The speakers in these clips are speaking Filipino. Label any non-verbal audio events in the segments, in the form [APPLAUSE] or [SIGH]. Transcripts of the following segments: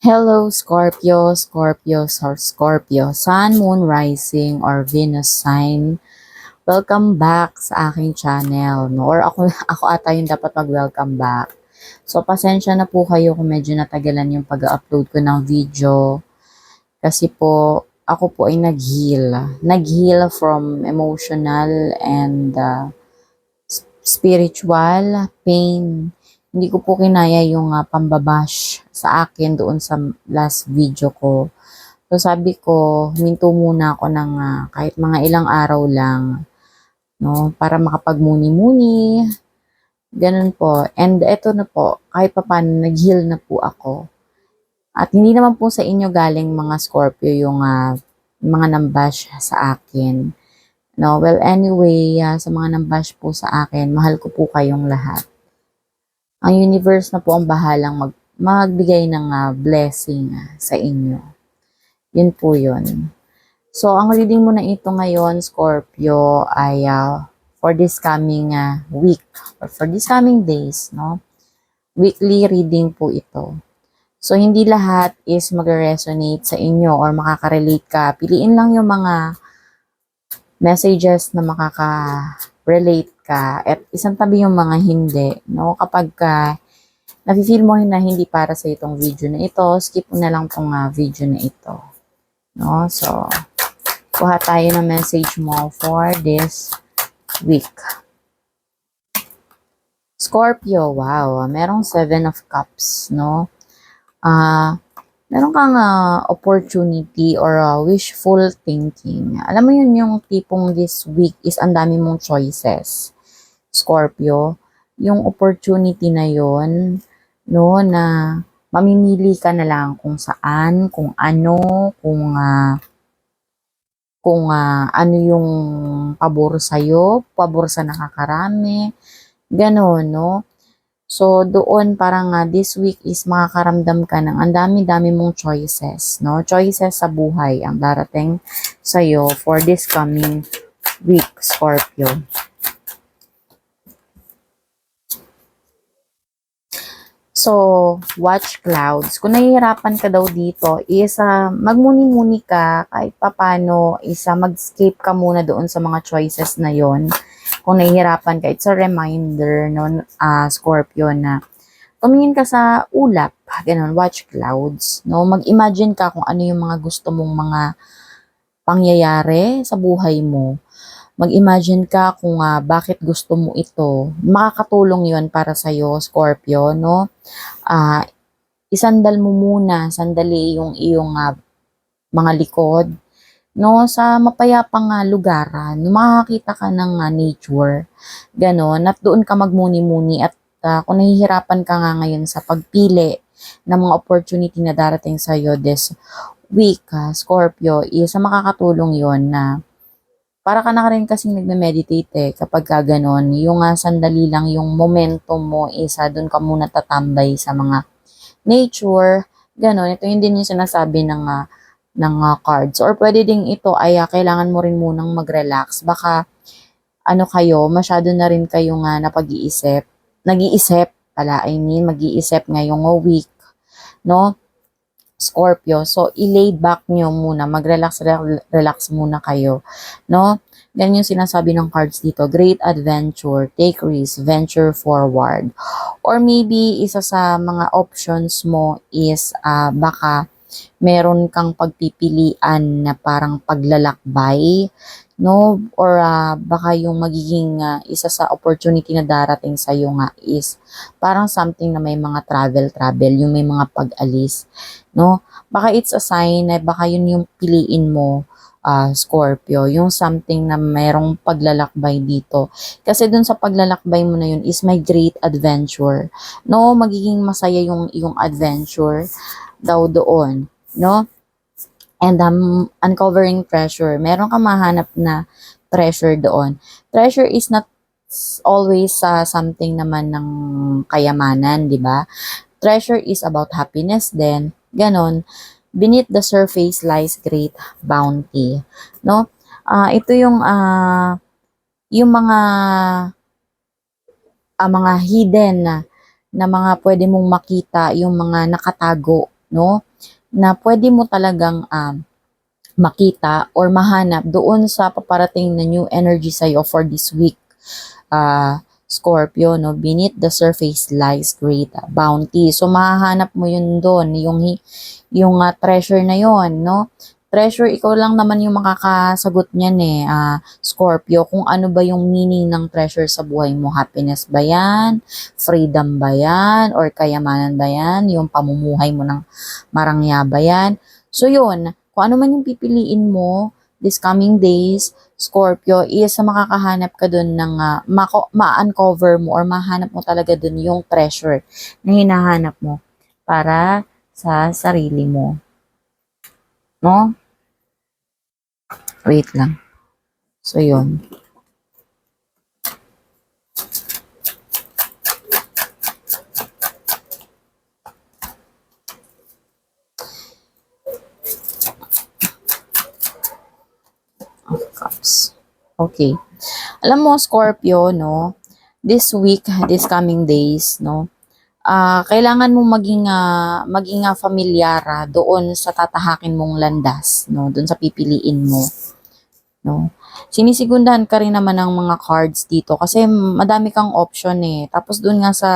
Hello, Scorpio, Scorpio, or Scorpio, Sun, Moon, Rising, or Venus sign. Welcome back sa aking channel. No? Or ako, [LAUGHS] ako ata yung dapat mag-welcome back. So, pasensya na po kayo kung medyo natagalan yung pag-upload ko ng video. Kasi po, ako po ay nag-heal. Nag-heal from emotional and uh, spiritual pain hindi ko po kinaya yung uh, pambabash sa akin doon sa last video ko. So sabi ko, huminto muna ako ng ah, kahit mga ilang araw lang, no, para makapagmuni-muni. Ganun po. And eto na po, kahit pa paano, nag-heal na po ako. At hindi naman po sa inyo galing mga Scorpio yung ah, mga nambash sa akin. No, well anyway, ah, sa mga nambash po sa akin, mahal ko po kayong lahat ang universe na po ang bahalang mag, magbigay ng ah, blessing ah, sa inyo. Yun po yun. So, ang reading mo na ito ngayon, Scorpio, ay ah, for this coming ah, week or for this coming days, no? Weekly reading po ito. So, hindi lahat is mag-resonate sa inyo or makaka-relate ka. Piliin lang yung mga messages na makaka-relate ka at isang tabi yung mga hindi, no? Kapag ka nafe-feel mo na hindi para sa itong video na ito, skip mo na lang tong ah, video na ito. No? So, kuha tayo ng message mo for this week. Scorpio, wow, merong Seven of Cups, no? Ah, meron kang ah, opportunity or ah, wishful thinking. Alam mo yun yung tipong this week is ang dami mong choices. Scorpio, yung opportunity na yon no, na mamimili ka na lang kung saan, kung ano, kung ah, kung ah, ano yung pabor sa'yo, pabor sa nakakarami, gano'n, no? So, doon parang nga this week is makakaramdam ka ng ang dami-dami mong choices, no? Choices sa buhay ang darating sa'yo for this coming week, Scorpio. So, watch clouds. Kung nahihirapan ka daw dito, is uh, magmuni-muni ka kahit papano, is uh, mag-escape ka muna doon sa mga choices na yon. Kung nahihirapan ka, it's a reminder no, uh, Scorpio na tumingin ka sa ulap, ganun, watch clouds. No? Mag-imagine ka kung ano yung mga gusto mong mga pangyayari sa buhay mo mag-imagine ka kung uh, bakit gusto mo ito. Makakatulong yon para sa iyo, Scorpio, no? Uh, isandal mo muna, sandali yung iyong uh, mga likod, no? Sa mapayapang uh, lugar, no? makakita ka ng uh, nature, ganon, at doon ka magmuni-muni at uh, kung nahihirapan ka nga ngayon sa pagpili ng mga opportunity na darating sa iyo this week, uh, Scorpio, is makakatulong yon na para ka na rin kasing nagme-meditate eh, kapag ka ganon, yung uh, sandali lang yung momentum mo isa, doon ka muna tatambay sa mga nature, ganon. Ito yung din yung sinasabi ng, uh, ng uh, cards. Or pwede ding ito ay uh, kailangan mo rin munang mag-relax. Baka ano kayo, masyado na rin kayong uh, napag-iisip. Nag-iisip pala, I mean, mag-iisip ngayong week, no? Scorpio. So, i-lay back nyo muna. Mag-relax, re- relax muna kayo. No? Ganyan yung sinasabi ng cards dito. Great adventure. Take risk. Venture forward. Or maybe, isa sa mga options mo is uh, baka meron kang pagpipilian na parang paglalakbay, no? Or uh, baka yung magiging uh, isa sa opportunity na darating sa iyo nga is parang something na may mga travel-travel, yung may mga pag-alis, no? Baka it's a sign na baka yun yung piliin mo, uh, Scorpio, yung something na mayroong paglalakbay dito. Kasi dun sa paglalakbay mo na yun is my great adventure. No, magiging masaya yung yung adventure daw doon, no? And um, uncovering treasure. Meron ka mahanap na treasure doon. Treasure is not always uh, something naman ng kayamanan, di ba? Treasure is about happiness din. Ganon. Beneath the surface lies great bounty. No? Uh, ito yung uh, yung mga uh, mga hidden na, na mga pwede mong makita, yung mga nakatago no? Na pwede mo talagang um, makita or mahanap doon sa paparating na new energy sa'yo for this week. Ah, Scorpio, no? Beneath the surface lies great bounty. So, mahahanap mo yun doon, yung, yung ah, treasure na yon no? Treasure, ikaw lang naman yung makakasagot niyan eh, ah, Scorpio, kung ano ba yung meaning ng treasure sa buhay mo. Happiness ba yan? Freedom ba yan? Or kayamanan ba yan? Yung pamumuhay mo ng marangya ba yan? So, yun, kung ano man yung pipiliin mo this coming days, Scorpio, is sa makakahanap ka dun ng mako- ma-uncover mo or mahanap mo talaga dun yung treasure na hinahanap mo para sa sarili mo. No? Wait lang. So, yun. of Cups. Okay. Alam mo, Scorpio, no? This week, this coming days, no? Ah, kailangan mo maging ah, maging ah, familiara doon sa tatahakin mong landas, no? Doon sa pipiliin mo, no? Sinisigundahan ka rin naman ng mga cards dito kasi madami kang option eh. Tapos doon nga sa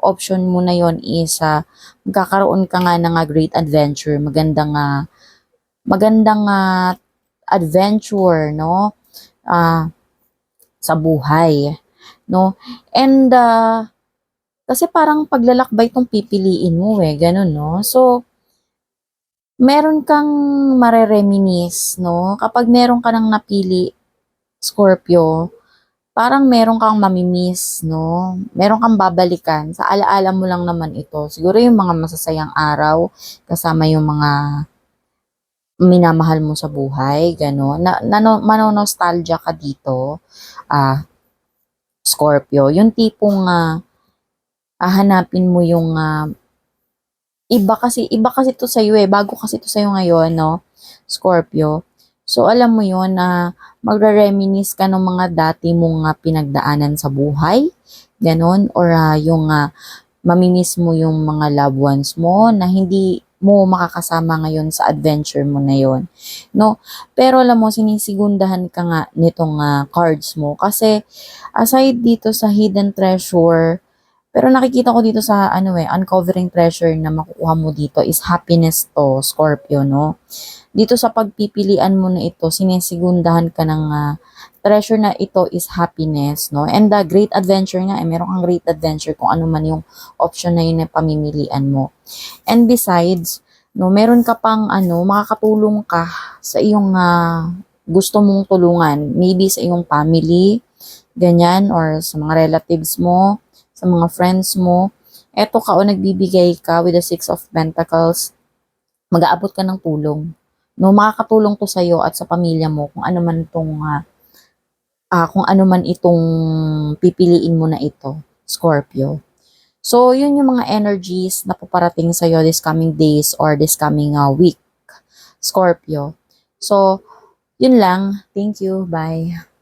option mo na yon is ah, magkakaroon ka nga ng ah, great adventure, magandang ah, magandang ah, adventure, no? Ah, sa buhay, no? And ah, kasi parang paglalakbay tong pipiliin mo eh, ganun, no? So, meron kang marereminis, no? Kapag meron ka nang napili, Scorpio, parang meron kang mamimiss, no? Meron kang babalikan. Sa alaala mo lang naman ito. Siguro yung mga masasayang araw, kasama yung mga minamahal mo sa buhay, gano'n. Na, nano, manonostalgia ka dito, ah, Scorpio. Yung tipong ah, hahanapin mo yung ah, iba kasi, iba kasi to sa'yo eh. Bago kasi to sa'yo ngayon, no? Scorpio. So, alam mo yun na magre-reminis ka ng mga dati mong ah, pinagdaanan sa buhay, ganon, or ah, yung uh, mamimiss mo yung mga loved ones mo na hindi mo makakasama ngayon sa adventure mo na yon no pero alam mo sinisigundahan ka nga nitong ah, cards mo kasi aside dito sa hidden treasure pero nakikita ko dito sa ano eh uncovering treasure na makukuha mo dito is happiness to Scorpio no? Dito sa pagpipilian mo na ito sinisigundahan ka ng ah, treasure na ito is happiness no? And the great adventure nga eh meron kang great adventure kung ano man yung option na yun na pamimilian mo. And besides, no, meron ka pang ano, makakatulong ka sa iyong ah, gusto mong tulungan. Maybe sa iyong family, ganyan, or sa mga relatives mo, sa mga friends mo. Eto ka o nagbibigay ka with the Six of Pentacles, mag-aabot ka ng tulong. No, makakatulong to sa iyo at sa pamilya mo kung ano man itong ah, ah, kung ano man itong pipiliin mo na ito, Scorpio. So, yun yung mga energies na paparating sa'yo this coming days or this coming uh, week, Scorpio. So, yun lang. Thank you. Bye.